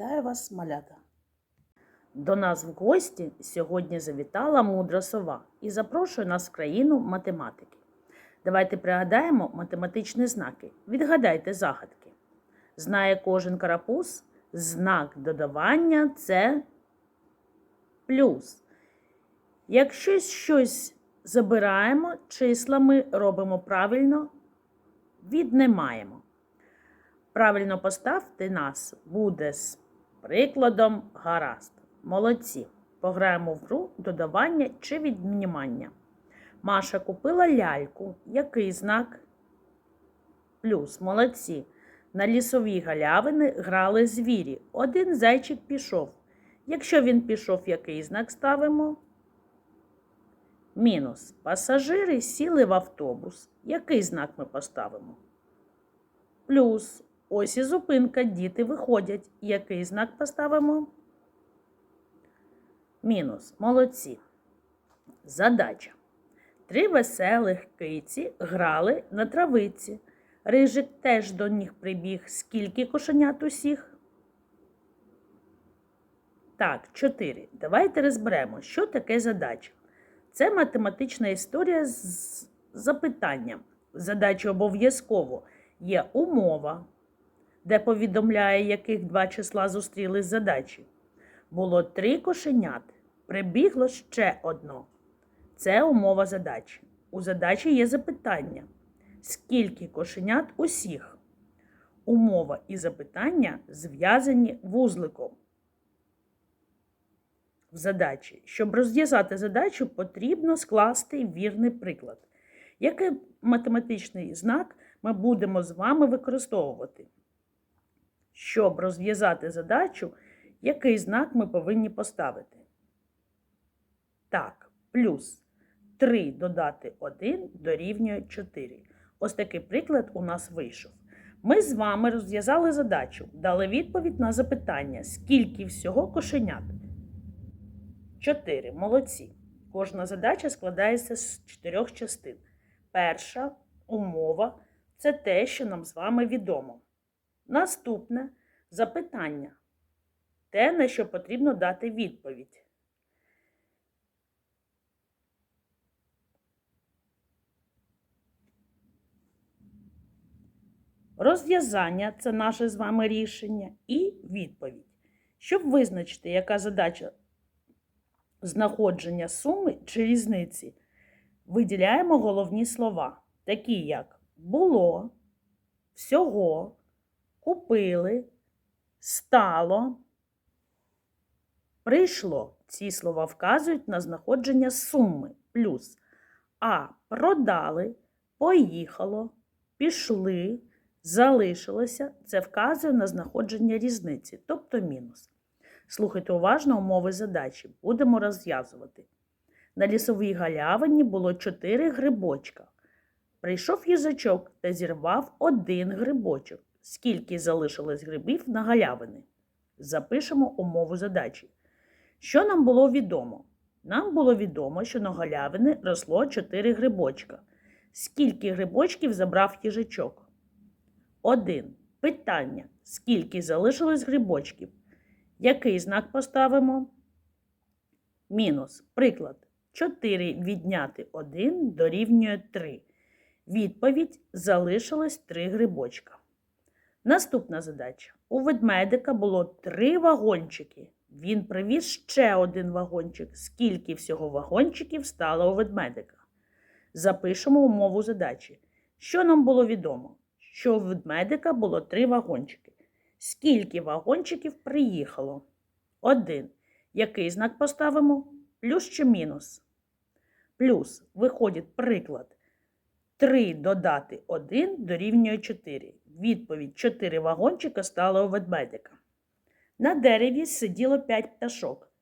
Вітаю вас, малята! До нас в гості сьогодні завітала мудра сова і запрошує нас в країну математики. Давайте пригадаємо математичні знаки. Відгадайте загадки. Знає кожен карапуз, знак додавання це плюс. Якщо щось забираємо, числами робимо правильно, віднімаємо. Правильно поставте нас буде з прикладом гаразд. Молодці. Пограємо в гру додавання чи віднімання. Маша купила ляльку. Який знак? Плюс. Молодці. На лісовій галявини грали звірі. Один зайчик пішов. Якщо він пішов, який знак ставимо? Мінус. Пасажири сіли в автобус. Який знак ми поставимо? Плюс. Ось і зупинка, діти виходять. Який знак поставимо? Мінус. Молодці. Задача. Три веселих киці грали на травиці. Рижик теж до них прибіг. Скільки кошенят усіх? Так, чотири. Давайте розберемо, що таке задача. Це математична історія з запитанням. В задачі обов'язково є умова, де повідомляє, яких два числа зустріли задачі. Було три кошеняти. Прибігло ще одно. Це умова задачі. У задачі є запитання. Скільки кошенят усіх? Умова і запитання зв'язані вузликом. В задачі. Щоб розв'язати задачу, потрібно скласти вірний приклад. Який математичний знак ми будемо з вами використовувати? Щоб розв'язати задачу, який знак ми повинні поставити? Так, плюс 3 додати 1 дорівнює 4. Ось такий приклад у нас вийшов. Ми з вами розв'язали задачу, дали відповідь на запитання, скільки всього кошенят? 4. Молодці. Кожна задача складається з чотирьох частин. Перша умова це те, що нам з вами відомо. Наступне запитання. Те, на що потрібно дати відповідь. Розв'язання це наше з вами рішення і відповідь. Щоб визначити, яка задача знаходження суми чи різниці, виділяємо головні слова, такі як було, всього, купили, стало, прийшло. Ці слова вказують на знаходження суми плюс. А продали, поїхало, пішли, залишилося. Це вказує на знаходження різниці, тобто мінус. Слухайте уважно умови задачі. Будемо розв'язувати. На лісовій галявині було чотири грибочка. Прийшов їжачок та зірвав один грибочок. Скільки залишилось грибів на галявини? Запишемо умову задачі. Що нам було відомо? Нам було відомо, що на галявини росло чотири грибочка. Скільки грибочків забрав їжачок? Один. Питання. Скільки залишилось грибочків? Який знак поставимо? Мінус. Приклад. 4 відняти 1 дорівнює 3. Відповідь залишилось 3 грибочка. Наступна задача. У ведмедика було 3 вагончики. Він привіз ще один вагончик. Скільки всього вагончиків стало у ведмедика? Запишемо умову задачі. Що нам було відомо? Що у ведмедика було 3 вагончики. Скільки вагончиків приїхало? Один. Який знак поставимо? Плюс чи мінус? Плюс виходить приклад. 3 додати 1 дорівнює 4. Відповідь 4 вагончика стало у ведмедика. На дереві сиділо 5 пташок.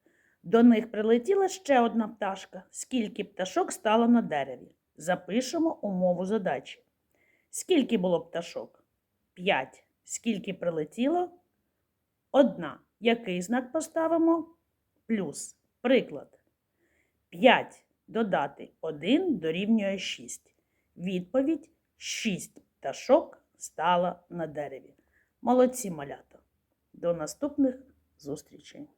До них прилетіла ще одна пташка. Скільки пташок стало на дереві? Запишемо умову задачі. Скільки було пташок? 5. Скільки прилетіло? Одна. Який знак поставимо? Плюс. Приклад. 5 додати 1 дорівнює 6. Відповідь шість пташок стало на дереві. Молодці малята. До наступних зустрічей!